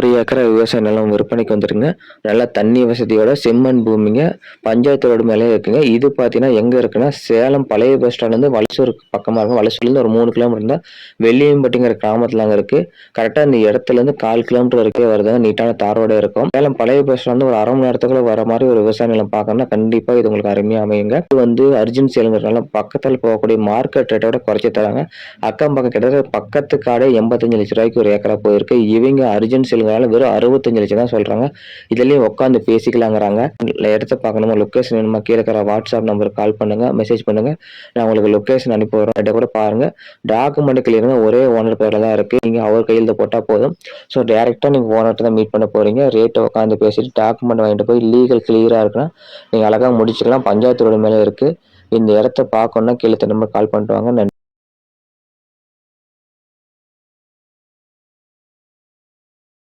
ஒரு ஏக்கரை விவசாய நிலம் விற்பனைக்கு வந்துருங்க நல்லா தண்ணி வசதியோட செம்மண் பூமிங்க. பஞ்சாயத்து ரோடு மேலே இருக்குங்க. இது பார்த்தீங்கன்னா எங்கே இருக்குன்னா சேலம் பழைய பஸ் ஸ்டாண்ட்லேருந்து வலசூர் பக்கமாக இருக்கும். வலசூர்லேருந்து ஒரு மூணு கிலோமீட்டர் இருந்தால் வெள்ளியம்பட்டிங்கிற கிராமத்தில் அங்கே இருக்குது கரெக்டாக இந்த இடத்துலேருந்து கால் கிலோமீட்டர் வரைக்கும் வருதுங்க. நீட்டான தாரோட இருக்கும். சேலம் பழைய பஸ் ஸ்டாண்ட் ஒரு அரை மணி நேரத்துக்குள்ள வர மாதிரி ஒரு விவசாய நிலம் பார்க்கணும்னா கண்டிப்பாக இது உங்களுக்கு அருமையாக அமையுங்க. இது வந்து அர்ஜுன் சேலுங்கிறனால பக்கத்தில் போகக்கூடிய மார்க்கெட் ரேட்டோட குறைச்சி தராங்க. அக்கம் பக்கம் கிட்டத்தட்ட பக்கத்து காடே எண்பத்தஞ்சு லட்ச ரூபாய்க்கு ஒரு ஏக்கரா போயிருக்கு. இவங்க அர்ஜுன் சேலுங்கிறனால வெறும் அறுபத்தஞ்சு லட்சம் தான் சொல்றாங்க. இதுலேயும் உட்காந்து பேசிக்கலாங்கிறாங்க. இடத்த பார்க்கணுமா? லொக்கேஷன் வேணுமா? கீழே இருக்கிற வாட்ஸ்அப் நம்பருக்கு கால் பண்ணுங்க மெசேஜ் பண்ணுங்க. நான் உங்களுக்கு லொக்கேஷன் அனுப்பி வரேன் இதை கூட பாருங்க. டாக்குமெண்ட் கிளியருங்க ஒரே ஓனர் பேரில் தான் இருக்கு. நீங்க அவர் கையில் போட்டால் போதும். ஸோ டேரெக்டாக நீங்கள் ஓனர்கிட்ட தான் மீட் பண்ண போறீங்க. ரேட்டை உட்காந்து பேசிட்டு டாக்குமெண்ட் வாங்கிட்டு போய் லீகல் கிளியராக இருக்குன்னா நீங்கள் அழகாக முடிச்சுக்கலாம். பஞ்சாயத்து ரோடு மேலே இருக்கு. இந்த இடத்த பார்க்கணுன்னா கீழே நம்பர் கால் பண்ணிட்டு வாங்க.